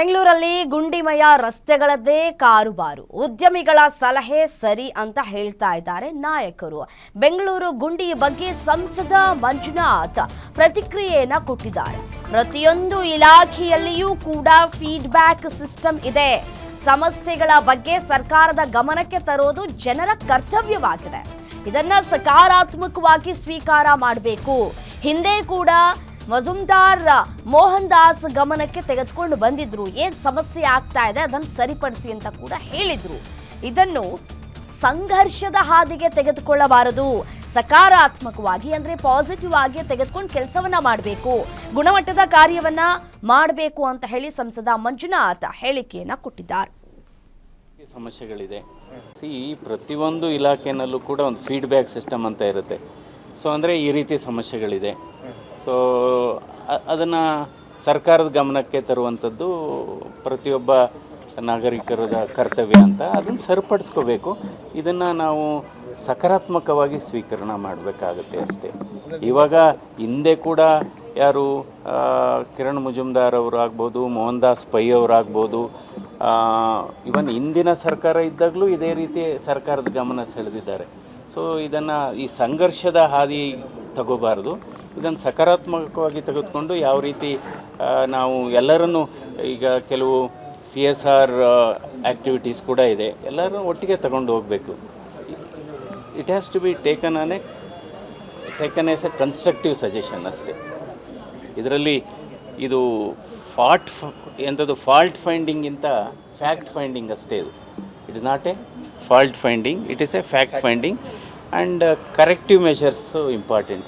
ಬೆಂಗಳೂರಲ್ಲಿ ಗುಂಡಿಮಯ ರಸ್ತೆಗಳದ್ದೇ ಕಾರುಬಾರು. ಉದ್ಯಮಿಗಳ ಸಲಹೆ ಸರಿ ಅಂತ ಹೇಳ್ತಾ ಇದ್ದಾರೆ ನಾಯಕರು. ಬೆಂಗಳೂರು ಗುಂಡಿ ಬಗ್ಗೆ ಸಂಸದ ಮಂಜುನಾಥ್ ಪ್ರತಿಕ್ರಿಯೆಯನ್ನ ಕೊಟ್ಟಿದ್ದಾರೆ. ಪ್ರತಿಯೊಂದು ಇಲಾಖೆಯಲ್ಲಿಯೂ ಕೂಡ ಫೀಡ್ಬ್ಯಾಕ್ ಸಿಸ್ಟಮ್ ಇದೆ. ಸಮಸ್ಯೆಗಳ ಬಗ್ಗೆ ಸರ್ಕಾರದ ಗಮನಕ್ಕೆ ತರೋದು ಜನರ ಕರ್ತವ್ಯವಾಗಿದೆ. ಇದನ್ನ ಸಕಾರಾತ್ಮಕವಾಗಿ ಸ್ವೀಕಾರ ಮಾಡಬೇಕು. ಹಿಂದೆ ಕೂಡ ಮಜುಮ್ದಾರ್ ಮೋಹನ್ ದಾಸ್ ಗಮನಕ್ಕೆ ತೆಗೆದುಕೊಂಡು ಬಂದಿದ್ರು. ಏನ್ ಸಮಸ್ಯೆ ಆಗ್ತಾ ಇದೆ? ಅದನ್ನು ಸರಿಪಡಿಸಿ ಅಂತ ಕೂಡ ಹೇಳಿದ್ರು. ಇದನ್ನು ಸಂಘರ್ಷದ ಹಾದಿಗೆ ತೆಗೆದುಕೊಳ್ಳಬಾರದು. ಸಕಾರಾತ್ಮಕವಾಗಿ ಅಂದ್ರೆ ಪಾಸಿಟಿವ್ ಆಗಿ ತೆಗೆದುಕೊಂಡು ಕೆಲಸವನ್ನ ಮಾಡಬೇಕು. ಗುಣಮಟ್ಟದ ಕಾರ್ಯವನ್ನ ಮಾಡಬೇಕು ಅಂತ ಹೇಳಿ ಸಂಸದ ಮಂಜುನಾಥ ಹೇಳಿಕೆಯನ್ನ ಕೊಟ್ಟಿದ್ದಾರೆ. ಸಮಸ್ಯೆಗಳಿದೆ. ಸಿ ಪ್ರತಿಯೊಂದು ಇಲಾಖೆನಲ್ಲೂ ಕೂಡ ಒಂದು ಫೀಡ್ಬ್ಯಾಕ್ ಸಿಸ್ಟಮ್ ಅಂತ ಇರುತ್ತೆ. ಸೊ ಅಂದರೆ ಈ ರೀತಿ ಸಮಸ್ಯೆಗಳಿದೆ. ಸೊ ಅದನ್ನು ಸರ್ಕಾರದ ಗಮನಕ್ಕೆ ತರುವಂಥದ್ದು ಪ್ರತಿಯೊಬ್ಬ ನಾಗರಿಕರದ ಕರ್ತವ್ಯ ಅಂತ ಅದನ್ನು ಸರಿಪಡಿಸ್ಕೋಬೇಕು. ಇದನ್ನು ನಾವು ಸಕಾರಾತ್ಮಕವಾಗಿ ಸ್ವೀಕರಣ ಮಾಡಬೇಕಾಗುತ್ತೆ ಅಷ್ಟೇ. ಇವಾಗ ಹಿಂದೆ ಕೂಡ ಯಾರು ಕಿರಣ್ ಮುಜುಮ್ದಾರ್ ಅವರು ಆಗ್ಬೋದು ಮೋಹನ್ ದಾಸ್ ಪೈ ಅವರಾಗ್ಬೋದು ಇವನ್ ಹಿಂದಿನ ಸರ್ಕಾರ ಇದ್ದಾಗಲೂ ಇದೇ ರೀತಿ ಸರ್ಕಾರದ ಗಮನ ಸೆಳೆದಿದ್ದಾರೆ. ಸೊ ಇದನ್ನು ಈ ಸಂಘರ್ಷದ ಹಾದಿ ತಗೋಬಾರ್ದು. ಇದನ್ನು ಸಕಾರಾತ್ಮಕವಾಗಿ ತೆಗೆದುಕೊಂಡು ಯಾವ ರೀತಿ ನಾವು ಎಲ್ಲರನ್ನು ಈಗ ಕೆಲವು ಸಿ ಎಸ್ ಆರ್ ಆ್ಯಕ್ಟಿವಿಟೀಸ್ ಕೂಡ ಇದೆ. ಎಲ್ಲರನ್ನು ಒಟ್ಟಿಗೆ ತಗೊಂಡು ಹೋಗಬೇಕು. It has to be taken on a taken as a constructive suggestion ಅಷ್ಟೇ. ಇದರಲ್ಲಿ ಇದು ಫಾಲ್ಟ್ ಎಂಥದ್ದು ಫಾಲ್ಟ್ ಫೈಂಡಿಂಗಿಂತ ಫ್ಯಾಕ್ಟ್ ಫೈಂಡಿಂಗ್ ಅಷ್ಟೇ ಇದು it is not a fault finding it is a fact finding and corrective measures important